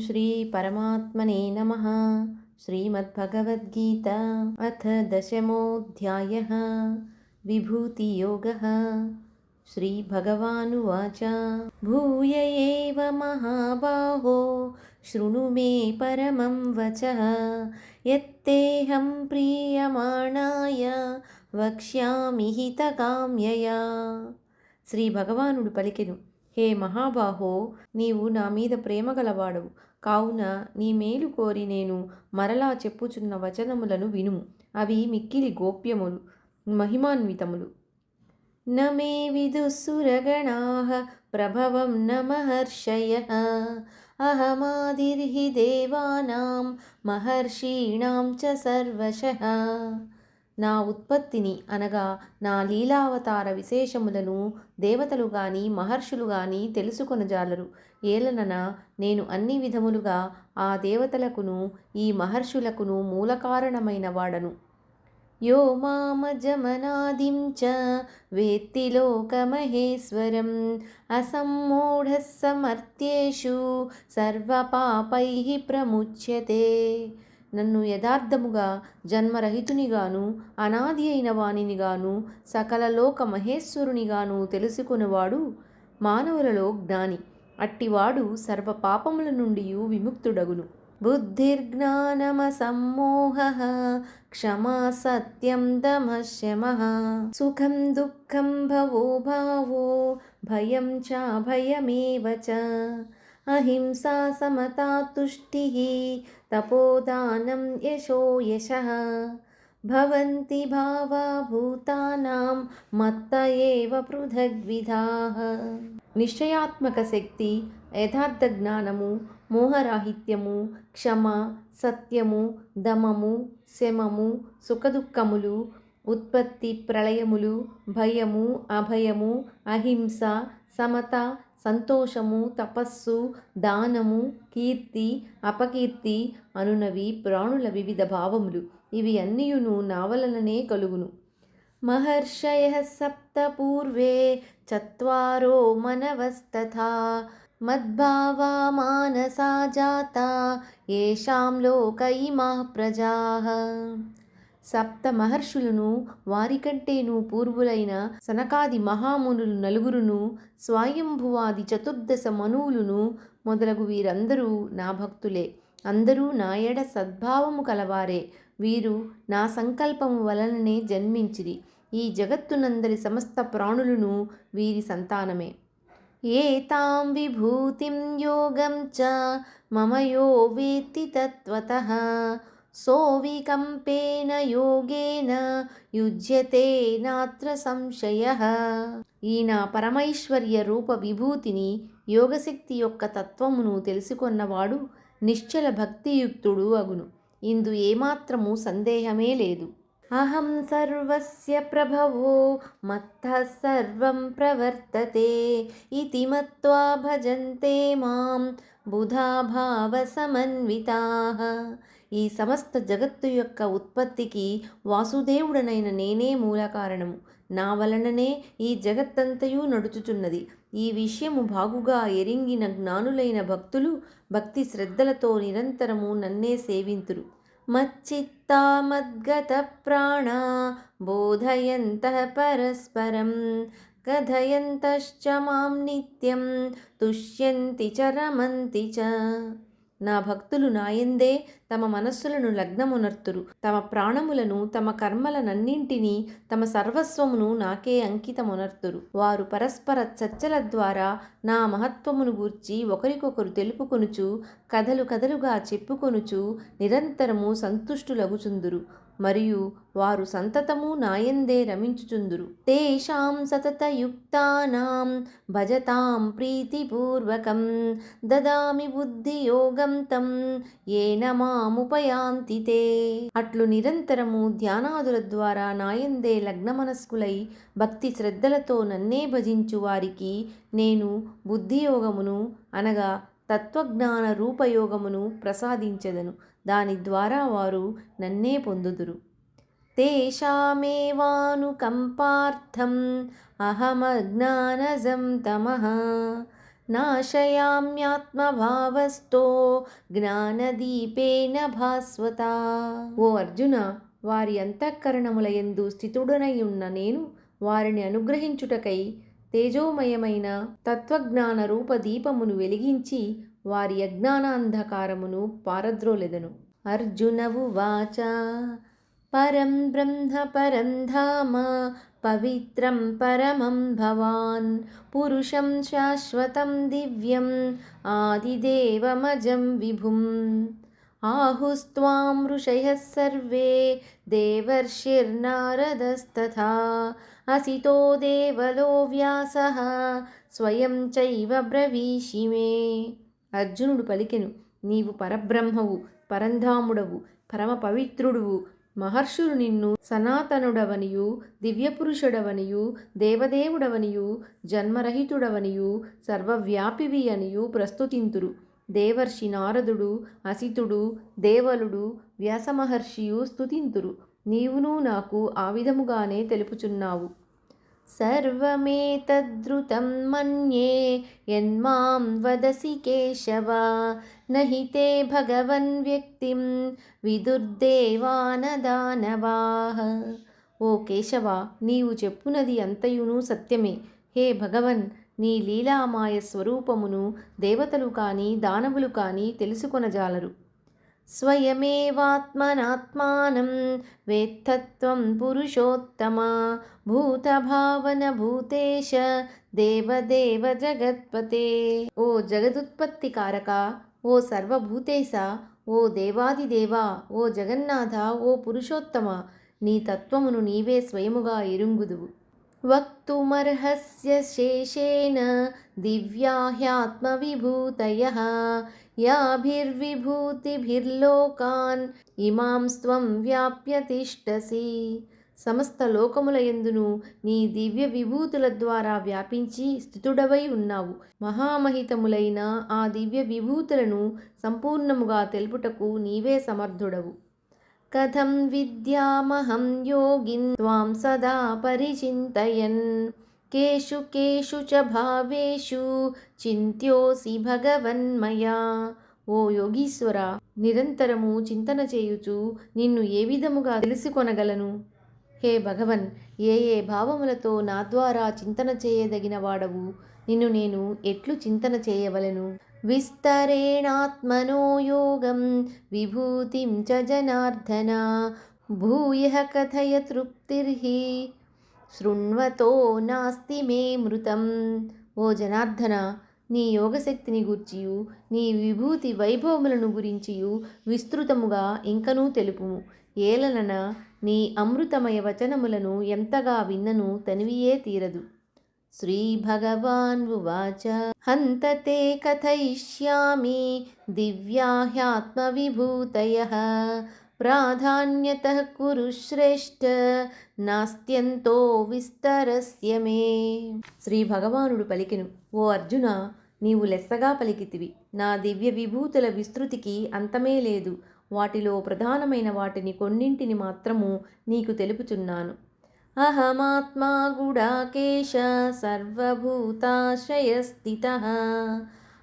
श्री परमात्मने नमः श्रीमद्भगवद्गीता अथ दशमोऽध्यायः विभूतियोगः श्रीभगवानुवाच भूय एव महाबाहो शृणु मे परमं वचः यत्तेऽहं ప్రియమాణాయ వక్ష్యామి హితకామ్యయా శ్రీ భగవానుడు పలికెను హే మహాబాహో నీవు నా మీద ప్రేమ గలవాడవు. కావున నీ మేలు కోరి నేను మరలా చెప్పుచున్న వచనములను విను అవి మిక్కిలి గోప్యములు మహిమాన్వితములు. నమే విదుసురగణాహ ప్రభవం న మహర్షయ. అహమాదిర్హి దేవానాం మహర్షీణాం చ నా ఉత్పత్తిని అనగా నా లీలావతార విశేషములను దేవతలు గాని మహర్షులు గాని తెలుసుకొనజాలరు. ఏలనన నేను అన్ని విధములుగా ఆ దేవతలకును ఈ మహర్షులకును మూలకారణమైన వాడను. యో మామజమనాదిం చ వేత్తి లోకమహేశ్వరం అసమ్మూఢ సమర్థ్యేషు సర్వపాపై ప్రముచ్యతే. నన్ను యథార్థముగా జన్మరహితునిగాను అనాది అయిన వాణినిగాను సకల లోక మహేశ్వరునిగాను తెలుసుకునేవాడు మానవులలో జ్ఞాని. అట్టివాడు సర్వ పాపముల నుండి విముక్తుడగును. బుద్ధిర్జ్ఞానమసమ్మోహ క్షమా సత్యం దమశమ సుఖం దుఃఖం భవో భావో భయం చాభయమేవ చ. अहिंसा समता तुष्टिः तपोदानं यशो यशः భవంతి భావా భూతానాం మత్త ఏవ పృథగ్విధాః నిశ్చయాత్మక శక్తి యథార్థ జ్ఞానము మోహరాహిత్యము క్షమ సత్యము దమము శమము సుఖదుఖములు ఉత్పత్తి ప్రళయములు భయము అభయము అహింస సమత సంతోషము తపస్సు దానము కీర్తి అపకీర్తి అనునవి ప్రాణుల వివిధ భావములు. ఇవి అన్నియును నావలననే కలుగును. మహర్షయ సప్త పూర్వే చత్వారో మనవస్తథా. మద్భావా మానసా జాత ఏషాం లోక ప్రజా. సప్త మహర్షులను వారికంటేను పూర్వులైన సనకాది మహామునులు నలుగురును స్వయంభువాది చతుర్దశ మనువులును మొదలగు వీరందరూ నా భక్తులే. అందరూ నా ఎడ సద్భావము కలవారే. వీరు నా సంకల్పము వలననే జన్మించిరి. ఈ జగత్తునందరి సమస్త ప్రాణులను వీరి సంతానమే. ఏతాం విభూతిం యోగం చ మమ యో వేత్తి తత్వత సోవికంపేన యోగేన యుజ్యతే నాత్ర సంశయ ఈయన పరమైశ్వర్య రూప విభూతిని యోగశక్తి యొక్క తత్వమును తెలుసుకొన్నవాడు నిశ్చల భక్తియుక్తుడు అగును. ఇందు ఏమాత్రము సందేహమే లేదు. అహం సర్వస్య ప్రభవో మత్త సర్వం ప్రవర్తతే ఇతి మత్వా భజంతే మాం బుధాభావ సమన్వితాః। ఈ సమస్త జగత్తు యొక్క ఉత్పత్తికి వాసుదేవుడనైన నేనే మూల కారణము నా వలననే ఈ జగత్తంతయు నడుచుచున్నది. ఈ విషయము బాగుగా ఎరింగిన జ్ఞానులైన భక్తులు భక్తి శ్రద్ధలతో నిరంతరము నన్నే సేవింతురు. మచ్చిత్తా మద్గత ప్రాణ బోధయంత పరస్పరం కథయంతశ్చ మాం నిత్యం తుష్యంతి చ రమంతి చ నా భక్తులు నాయందే తమ మనస్సులను లగ్నమునర్తురు. తమ ప్రాణములను తమ కర్మలనన్నింటినీ తమ సర్వస్వమును నాకే అంకితమునర్తురు. వారు పరస్పర చర్చల ద్వారా నా మహత్వమును గూర్చి ఒకరికొకరు తెలుపుకొనుచు కథలు కథలుగా చెప్పుకొనుచు నిరంతరము సంతుష్టులగుచుందురు. మరియు వారు సంతతము నాయందే రమించుచుందురు. తేషాం సతతయుక్తానాం భజతాం ప్రీతిపూర్వకం దదామి బుద్ధియోగం తం ఏన మాముపయాంతి తే. అట్లు నిరంతరము ధ్యానాదుల ద్వారా నాయందే లగ్నమనస్కులై భక్తి శ్రద్ధలతో నన్నే భజించు వారికి నేను బుద్ధియోగమును అనగా తత్వజ్ఞాన రూపయోగమును ప్రసాదించెదను. దాని ద్వారా వారు నన్నే పొందుదురు. తేషామేవానుకంపార్థం అహమజ్ఞానజం తమః నాశయామ్యాత్మభావస్థో జ్ఞానదీపేన భాస్వత. ఓ అర్జున వారి అంతఃకరణముల యందు స్థితుడనై ఉన్న నేను వారిని అనుగ్రహించుటకై తేజోమయమైన తత్వజ్ఞాన రూప దీపమును వెలిగించి వారి అజ్ఞానాంధకారమును పారద్రోలెదను. అర్జునవు వాచ పరం బ్రహ్మ పరం ధామ పవిత్రం పరమం భవాన్ పురుషం శాశ్వతం దివ్యం ఆదిదేవమజం విభుం. ఆహుస్వాం ఋషయः సర్వే దేవర్షిర్నారదస్తథా అసితో దేవలో వ్యాసः స్వయం చైవ బ్రవీషి మే. అర్జునుడు పలికెను నీవు పరబ్రహ్మవు పరంధాముడవు పరమ పవిత్రుడువు మహర్షులు నిన్ను సనాతనుడవనియు దివ్యపురుషుడవనియు దేవదేవుడవనియు జన్మరహితుడవనియు సర్వవ్యాపివి అనియు ప్రస్తుతింతురు. దేవర్షి నారదుడు అసితుడు దేవలుడు వ్యాసమహర్షియు స్తుతింతురు. నీవును నాకు ఆ విధముగానే తెలుపుచున్నావు. సర్వమేతద్రుతం మన్యే యన్మాం వదసి కేశవ నహి తే భగవన్ వ్యక్తిం విదుర్దేవానదానవాః ఓ కేశవ నీవు చెప్పునది అంతయును సత్యమే। హే భగవన్ నీ లీలామాయ స్వరూపమును దేవతలు కాని దానవులు కానీ తెలుసుకొనజాలరు. స్వయమేవాత్మనాత్మానం వేత్తత్వం పురుషోత్తమ భూతభావన భూతేశ దేవదేవ జగత్పతే ఓ జగదుత్పత్తి కారక ఓ సర్వభూతేశ ఓ దేవాదిదేవా ఓ జగన్నాథ ఓ పురుషోత్తమ నీ తత్వమును నీవే స్వయముగా ఎరుంగుదువు. వక్తుమర్హస్య శేషేణ దివ్యాహ్యాత్మవిభూతయ యాభిర్విభూతిభిర్లోకాన్ ఇమాం స్వం వ్యాప్య తిష్టసి. సమస్త లోకముల యందును నీ దివ్య విభూతుల ద్వారా వ్యాపించి స్థితుడవై ఉన్నావు. మహామహితములైన ఆ దివ్య విభూతులను సంపూర్ణముగా తెలుపుటకు నీవే సమర్థుడవు. కథం విద్యామహం యోగిన్ త్వాం సదా పరిచింతయన్. కేషు కేషు చ భావేషు చింత్యోసి భగవన్మయా ఓ యోగీశ్వర నిరంతరము చింతన చేయుచు నిన్ను ఏ విధముగా తెలుసుకొనగలను? హే భగవన్ ఏ ఏ భావములతో నా ద్వారా చింతన చేయదగిన వాడవు? నిన్ను నేను ఎట్లు చింతన చేయవలను? విస్తరేణాత్మనో యోగం విభూతిం చ జనార్దన భూయ కథయ తృప్తిర్హి. శృణ్వతో నాస్తి మే మృతం. ఓ జనార్దన నీ యోగశక్తిని గూర్చియు నీ విభూతి వైభవములను గురించియు విస్తృతముగా ఇంకనూ తెలుపుము. ఏలనన నీ అమృతమయ వచనములను ఎంతగా విన్నను తనివియే తీరదు. శ్రీభగవాన్ ఉవాచ. హంతతే కథయిష్యామి దివ్యాహ్యాత్మవిభూతయ. ప్రాధాన్యత కురు శ్రేష్ఠ నాస్త్యంతో విస్తరస్యమే శ్రీ భగవానుడు పలికెను ఓ అర్జున నీవు లెస్సగా పలికితివి. నా దివ్య విభూతుల విస్తృతికి అంతమే లేదు. వాటిలో ప్రధానమైన వాటిని కొన్నింటిని మాత్రము నీకు తెలుపుచున్నాను. అహమాత్మా గుడాకేశ సర్వభూతాశ్రయస్థిత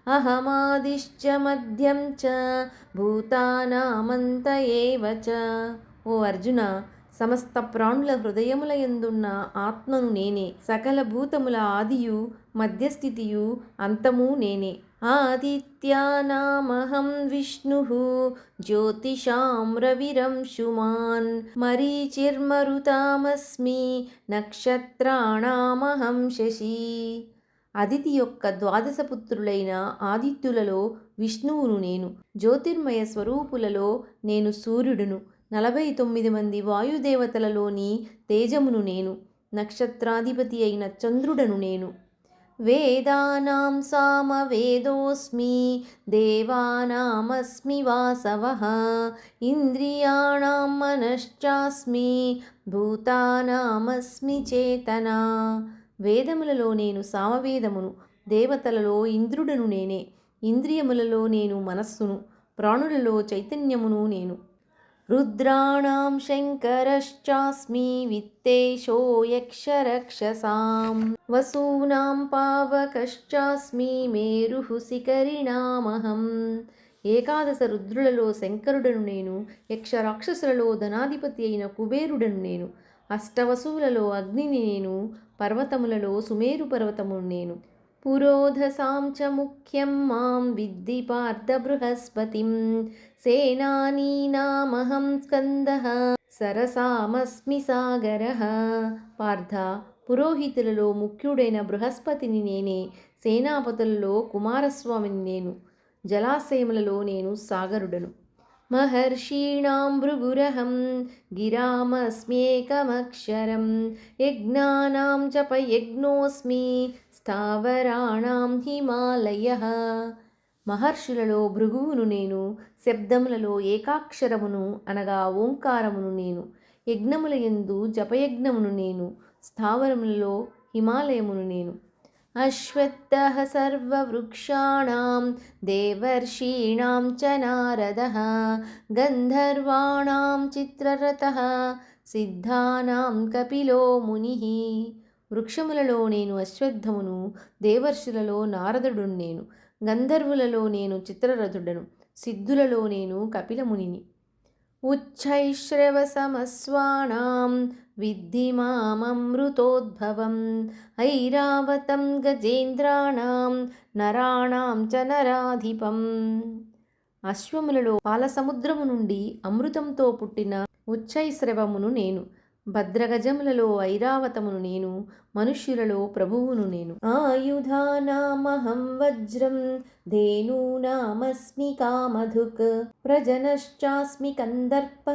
అహమాదిశ్చ మధ్యం చ భూతానామంత ఏవ చ. ఓ అర్జున సమస్త ప్రాణుల హృదయముల ఎందున్న ఆత్మను నేనే సకల భూతముల ఆదియు మధ్యస్థితియు అంతము నేనే. ఆదిత్యానామహం విష్ణు జ్యోతిషాం రవిరంశుమాన్ మరీచిర్మరుతామస్మి నక్షత్రాణామహం శశి. అదితి యొక్క ద్వాదశ పుత్రులైన ఆదిత్యులలో విష్ణువును నేను జ్యోతిర్మయ స్వరూపులలో నేను సూర్యుడును నలభై తొమ్మిది మంది వాయుదేవతలలోని తేజమును నేను నక్షత్రాధిపతి అయిన చంద్రుడను నేను. వేదానాం సామవేదోస్మి దేవానామస్మి వాసవ ఇంద్రియాణం మనశ్చాస్మి భూతానామస్మి చేతనా? వేదములలో నేను సామవేదమును దేవతలలో ఇంద్రుడను నేనే ఇంద్రియములలో నేను మనస్సును ప్రాణులలో చైతన్యమును నేను. రుద్రాణం శంకరశ్చాస్మి విత్తేషో యక్షరక్షసాం వసూనాం పావకశ్చాస్మి మేరుః శిఖరిణామహం. ఏకాదశ రుద్రులలో శంకరుడను నేను యక్షరాక్షసులలో ధనాధిపతి అయిన కుబేరుడను నేను. అష్టవసువులలో అగ్నిని నేను పర్వతములలో సుమేరు పర్వతమును నేను. పురోధసాం చ ముఖ్యం మాం విద్ది పార్థ బృహస్పతిం. సేనానీనామహం స్కంద. సరసామస్మి సాగర. పార్థ పురోహితులలో ముఖ్యుడైన బృహస్పతిని నేనే సేనాపతులలో కుమారస్వామిని నేను. జలాశయములలో నేను సాగరుడను. మహర్షీణాం భృగురహం గిరామస్మ్యేకమక్షరం యజ్ఞానాం జపయజ్ఞోస్మి స్థావరాణాం హిమాలయ. మహర్షులలో భృగువును నేను శబ్దములలో ఏకాక్షరమును అనగా ఓంకారమును నేను యజ్ఞముల యందు జపయజ్ఞమును నేను స్థావరములలో హిమాలయమును నేను. అశ్వత్థः सर्ववृक्षाणां देवर्षीणां च नारदः गन्धर्वाणां चित्ररथः సిద్ధానాం కపిలో ముని వృక్షములలో నేను అశ్వత్థమును దేవర్షులలో నారదుడు నేను గంధర్వులలో నేను చిత్రరథుడను సిద్ధులలో నేను కపిలమునిని ఉచ్చైశ్రవసమస్వానాం విద్ధి మామమృతోద్భవం. ఐరావతం గజేంద్రాణం నరాణాం చ నరాధిపం. అశ్వములలో పాలసముద్రము నుండి అమృతంతో పుట్టిన ఉచ్చైశ్రవమును నేను భద్రగజములలో ఐరావతమును నేను మనుష్యులలో ప్రభువును నేను. ఆయుధానామహం వజ్రం ధేనూనామస్మి కామధుక్ ప్రజనశ్చాస్మి కందర్ప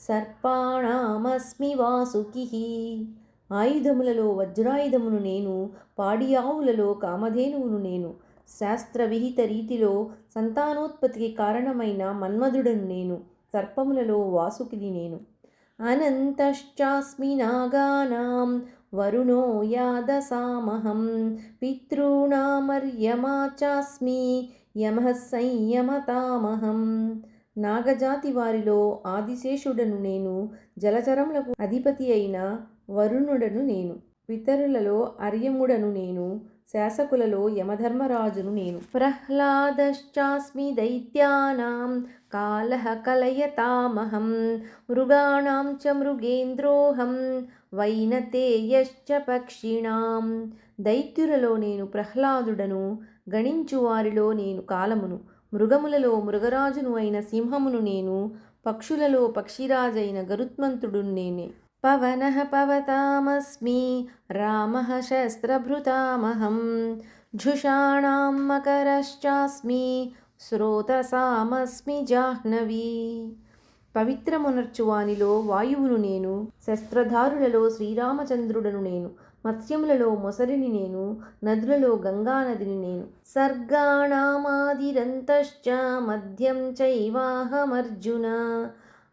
సర్పాణామస్మి వాసుకి. ఆయుధములలో వజ్రాయుధమును నేను పాడియావులలో కామధేనువును నేను. శాస్త్రవిహిత రీతిలో సంతానోత్పత్తికి కారణమైన మన్మధుడను నేను సర్పములలో వాసుకిని నేను. అనంతశ్చాస్మి నాగానాం వరుణో యాదసామహం పితॄణామర్యమా చాస్మి యమః సంయమతామహం నాగజాతి వారిలో ఆదిశేషుడను నేను జలచరములకు అధిపతి అయిన వరుణుడను నేను పితరులలో అర్యముడను నేను శాసకులలో యమధర్మరాజును నేను. ప్రహ్లాదశ్చాస్మి దైత్యానాం కాలహ కలయతామహం మృగాణాం చ మృగేంద్రోహం వైనతేయశ్చ పక్షిణాం. దైత్యులలో నేను ప్రహ్లాదుడను గణించువారిలో నేను కాలమును. మృగములలో మృగరాజును అయిన సింహమును నేను పక్షులలో పక్షిరాజైన గరుత్మంతుడు నేనే. పవనః పవతామస్మి రామः శస్త్రభృతామహం झुषाणां మకరశ్చాస్మి శ్రోతసామస్మి జాహ్నవి పవిత్రమునర్చు వానిలో వాయువును నేను శస్త్రధారులలో శ్రీరామచంద్రుడను నేను మత్స్యములలో మొసలిని నేను నదులలో గంగానదిని నేను సర్గాణామాదిరంతశ్చ మధ్యం చైవాహమర్జున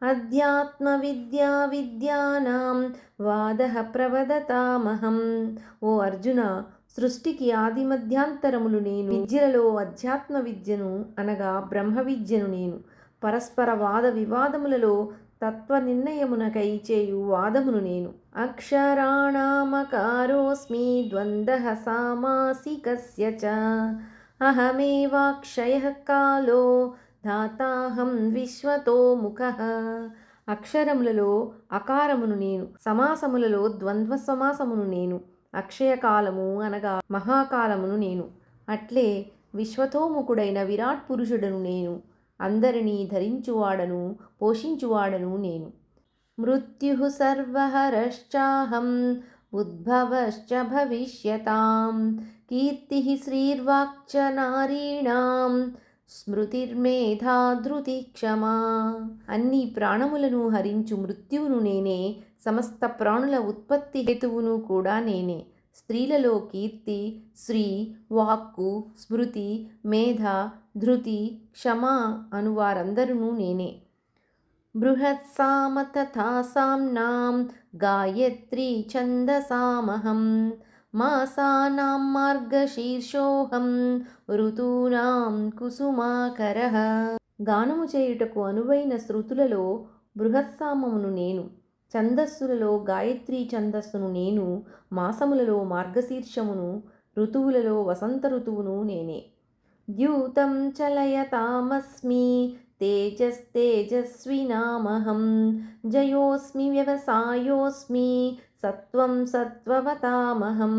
అధ్యాత్మ విద్యా విద్యానాం వాద ప్రవదతామహం. ఓ అర్జున సృష్టికి ఆది మధ్యాంతరములు నేను. విద్యలలో అధ్యాత్మ విద్యను అనగా బ్రహ్మ విద్యను నేను. పరస్పర వాద వివాదములలో తత్వ నిర్ణయమునకై చేయు వాదమును నేను. అక్షరాణామకారోస్మి ద్వంద్వ సామాసికస్య చ. అహమేవాక్షయ కాలో దాతాహం విశ్వతో ముఖ. అక్షరములలో అకారమును నేను సమాసములలో ద్వంద్వ సమాసమును నేను అక్షయకాలము అనగా మహాకాలమును నేను. అట్లే విశ్వతోముఖుడైన విరాట్ పురుషుడను నేను అందరినీ ధరించువాడను పోషించువాడను నేను. మృత్యు సర్వహరశ్చాహం ఉద్భవశ్చ భవిష్యతాం కీర్తి శ్రీర్వాక్చ నారీణాం స్మృతిర్మేధా ధృతి క్షమా. అన్ని ప్రాణములను హరించు మృత్యువును నేనే సమస్త ప్రాణుల ఉత్పత్తి హేతువును కూడా నేనే. స్త్రీలలో కీర్తి శ్రీ వాక్కు స్మృతి మేధ ధృతి క్షమా అను వారందరూ నేనే. బృహత్సామ తథా సామ్నాం గాయత్రీ ఛందసామహం. మాసానాం మార్గశీర్షోహం ఋతూనాం కుసుమాకరః. గానము చేయుటకు అనువైన శృతులలో బృహత్సామమును నేను ఛందస్సులలో గాయత్రీ ఛందస్సును నేను మాసములలో మార్గశీర్షమును ఋతువులలో వసంత ఋతువును నేనే. ద్యూతం చలయతామస్మి తేజస్తేజస్వినామహం జయోస్మి వ్యవసాయోస్మి సత్వం సత్వవతామహం.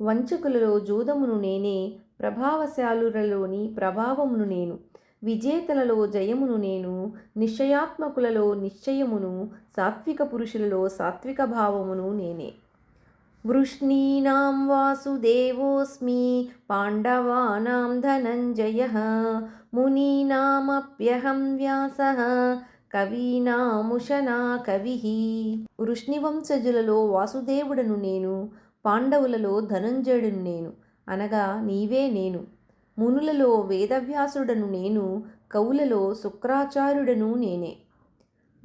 వంచకులలో జూదమును నేనే ప్రభావశాలురలోని ప్రభావమును నేను. విజేతలలో జయమును నేను నిశ్చయాత్మకులలో నిశ్చయమును సాత్విక పురుషులలో సాత్విక భావమును నేనే. వృష్ణీనాం వాసుదేవోస్మి పాండవానాం ధనంజయ మునీనామప్యహం వ్యాస కవీనాముషనా కవి. వృష్ణివంశజులలో వాసుదేవుడను నేను పాండవులలో ధనంజయుడును నేను అనగా నీవే నేను. మునులలో వేదవ్యాసుడను నేను కవులలో శుక్రాచార్యుడను నేనే.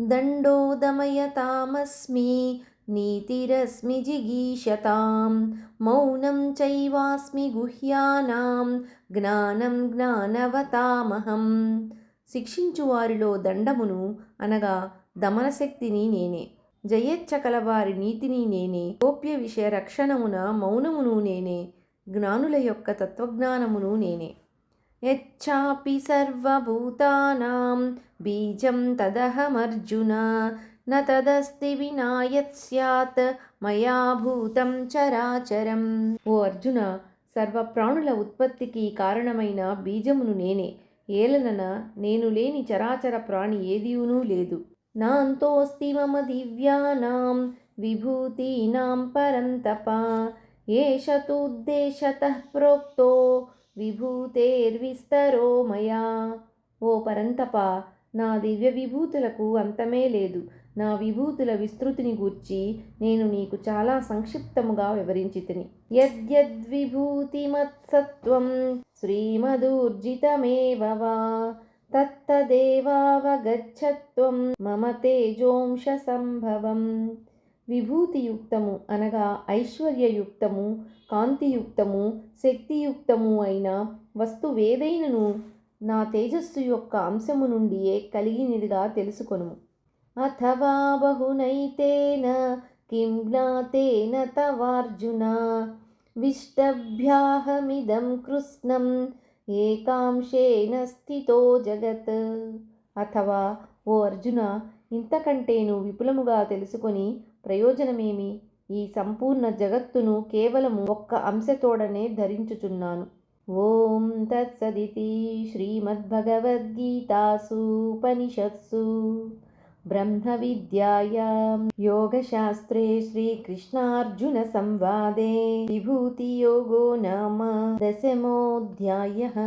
దండోదమయతామస్మి నీతిరస్మి జిగీషతాం. మౌనం చైవాస్మి గుహ్యానాం. జ్ఞానం జ్ఞానవతామహం. శిక్షించువారిలో దండమును అనగా దమనశక్తిని నేనే. జయేచ్ఛకలవారి నీతిని నేనే. గోప్య విషయ రక్షణమున మౌనమును నేనే. జ్ఞానుల యొక్క తత్వజ్ఞానమును నేనే. యచ్చాపి సర్వభూతానాం బీజం తదహమర్జున. న తదస్తి వినాయత్ స్యాత్ మయా భూతం చరాచరం. ఓ అర్జున సర్వ ప్రాణుల ఉత్పత్తికి కారణమైన బీజమును నేనే. ఏలనన నేను లేని చరాచర ప్రాణి ఏదియునూ లేదు. నాంతోస్తి మమ దివ్యానాం విభూతీనాం పరంతప. ఏషతుద్దేశత ప్రోక్తో విభూతేర్విస్తరో మయా. ఓ పరంతప నా దివ్య విభూతులకు అంతమే లేదు. నా విభూతుల విస్తృతిని గూర్చి నేను నీకు చాలా సంక్షిప్తముగా వివరించి తిని యద్యద్విభూతిమత్సత్వం శ్రీమదూర్జితమేవ వా తత్తదేవావగచ్చత్వం మమ తేజోంశ సంభవం విభూతియుక్తము అనగా ఐశ్వర్యయుక్తము కాంతియుక్తము శక్తియుక్తము అయిన వస్తువేదైనను నా తేజస్సు యొక్క అంశము నుండియే కలిగినదిగా తెలుసుకొను అథవా బహునైతేన కిం జ్ఞాతేన తవార్జున విష్టభ్యాహమిదం కృష్ణం ఏకాంశేన స్థితో జగత్ అథవా ఓ అర్జున ఇంతకంటేను విపులముగా తెలుసుకొని ప్రయోజనమేమి? ఈ సంపూర్ణ జగత్తును కేవలము ఒక్క అంశతోడనే ధరించుచున్నాను. ఓం తత్సదితి శ్రీమద్భగవద్గీతాసు ఉపనిషత్సు బ్రహ్మ విద్యాయాం యోగశాస్త్రే శ్రీకృష్ణార్జున సంవాదే విభూతి యోగో నామ దశమోऽధ్యాయः